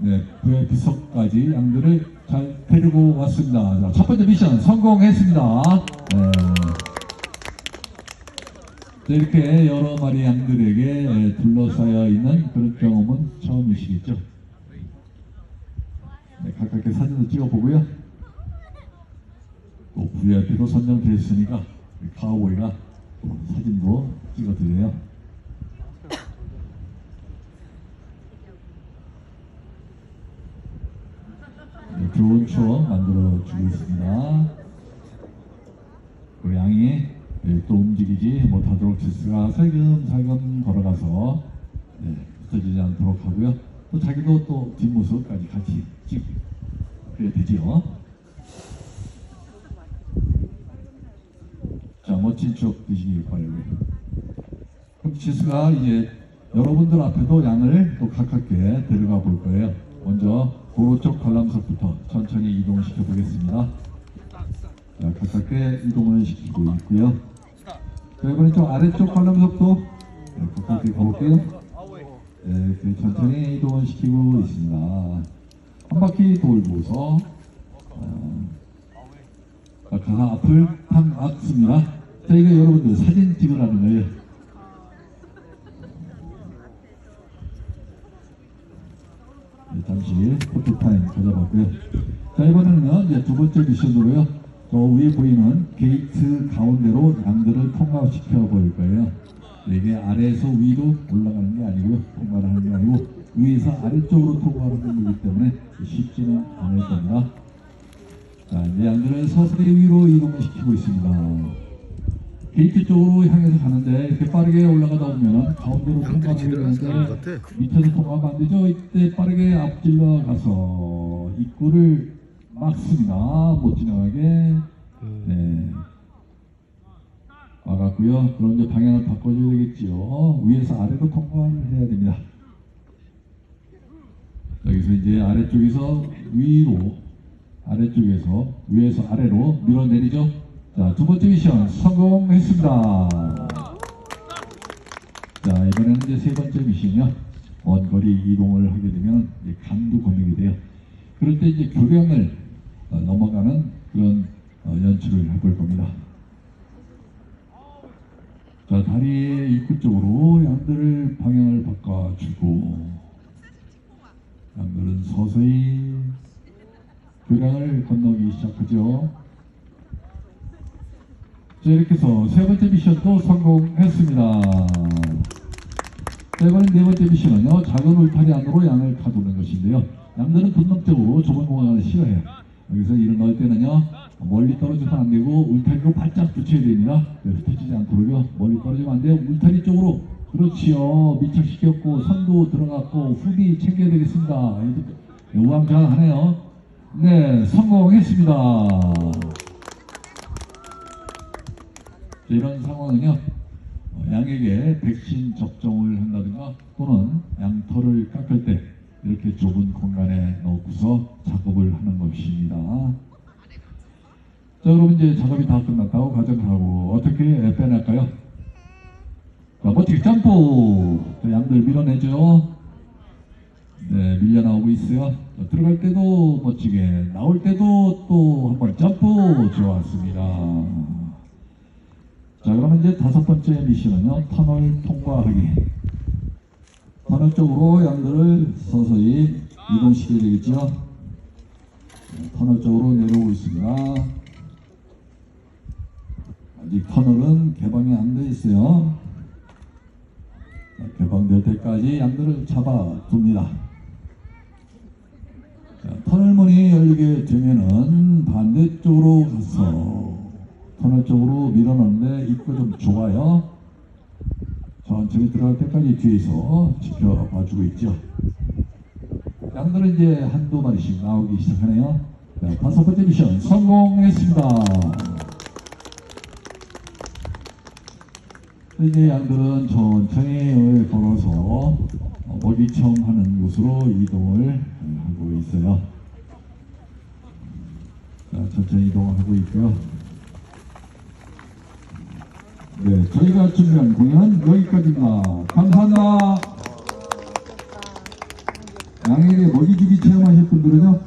네, 그의 비석까지 양들을 잘 데리고 왔습니다. 자, 첫 번째 미션 성공했습니다. 네. 자, 이렇게 여러 마리 양들에게 둘러싸여 있는 그런 경험은 처음이시겠죠? 네, 가깝게 사진도 찍어보고요. 또 VIP로 선정됐으니까 카우보이가 또 사진도 찍어드려요. 네, 좋은 추억 만들어 주고 있습니다. 그 양이 네, 또 움직이지 못하도록 지스가 살금살금 걸어가서 네, 흩어지지 않도록 하고요. 또 자기도 또 뒷모습까지 같이 찍 그래야 되지요. 자, 멋진 추억 되시길 바라고요. 그럼 지스가 이제 여러분들 앞에도 양을 또 가깝게 데려가 볼 거예요. 먼저 오른쪽 관람석부터 천천히 이동시켜 보겠습니다. 자, 가깝게 이동을 시키고 있고요. 자, 이번에 좀 아래쪽 관람석도 네, 가깝게 가볼게요. 네, 그 천천히 이동을 시키고 있습니다. 한 바퀴 돌고서 어, 가사 앞을 탁 막습니다. 자, 이거 여러분들 사진 찍으라는 거예요. 네, 잠시 포토타임 가져봤고요. 자, 이번에는 이제 두 번째 미션으로요. 저 위에 보이는 게이트 가운데로 양들을 통과시켜 볼 거예요. 네, 이게 아래에서 위로 올라가는 게 아니고요. 통과를 하는 게 아니고 위에서 아래쪽으로 통과하는 거기 때문에 쉽지는 않을 겁니다. 자, 이제 양들을 서서히 위로 이동을 시키고 있습니다. 게이트 쪽으로 향해서 가는데 이렇게 빠르게 올라가다 보면 가운데로 통과하게 되는데. 밑에서 통과하면 안 되죠. 이때 빠르게 앞질러 가서 입구를 막습니다. 못 지나가게. 네. 막았고요. 그럼 이제 방향을 바꿔줘야 되겠지요. 위에서 아래로 통과를 해야 됩니다. 여기서 이제 아래쪽에서 위로, 아래쪽에서 위에서 아래로 밀어내리죠. 자, 두 번째 미션 성공했습니다. 자, 이번에는 이제 세 번째 미션이요. 먼 거리 이동을 하게 되면 이제 강도 검역이 돼요. 그럴 때 이제 교량을 어, 넘어가는 그런 어, 연출을 해볼 겁니다. 자, 다리의 입구 쪽으로 양들을 방향을 바꿔주고 양들은 서서히 교량을 건너기 시작하죠. 자, 이렇게 해서 세 번째 미션도 성공했습니다. 자, 이번엔 네 번째 미션은요, 작은 울타리 안으로 양을 가두는 것인데요. 양들은 본능적으로 좁은 공간을 싫어해요. 여기서 이를 넣을 때는요, 멀리 떨어져서 안 되고, 울타리로 바짝 붙여야 됩니다. 네, 흩어지지 않도록요, 멀리 떨어지면 안 돼요. 울타리 쪽으로. 그렇지요. 밀착시켰고, 선도 들어갔고, 후비 챙겨야 되겠습니다. 네, 우왕좌왕하네요. 네, 성공했습니다. 이런 상황은요, 어, 양에게 백신 접종을 한다든가 또는 양털을 깎을 때 이렇게 좁은 공간에 넣고서 작업을 하는 것입니다. 자, 그럼 이제 작업이 다 끝났다고 가정하고 어떻게 빼낼까요? 자, 멋지게 점프! 자, 양들 밀어내죠. 네, 밀려나오고 있어요. 자, 들어갈 때도 멋지게, 나올 때도 또 한번 점프! 좋았습니다. 자, 그러면 이제 다섯 번째 미션은요, 터널 통과하기. 터널 쪽으로 양들을 서서히 이동시켜야 되겠죠. 네, 터널 쪽으로 내려오고 있습니다. 아직 터널은 개방이 안 돼 있어요. 자, 개방될 때까지 양들을 잡아둡니다. 자, 터널 문이 열리게 되면은 반대쪽으로 가서 터널 쪽으로 밀어넣는데 입구 좀 좁아요. 천천히 들어갈 때까지 뒤에서 지켜봐주고 있죠. 양들은 이제 한두 마리씩 나오기 시작하네요. 자, 다섯 번째 미션 성공했습니다. 이제 양들은 천천히 걸어서 어, 먹이청 하는 곳으로 이동을 하고 있어요. 자, 천천히 이동하고 있고요. 네, 저희가 준비한 공연 여기까지입니다. 감사합니다. 양일의 먹이주기 체험하실 분들은요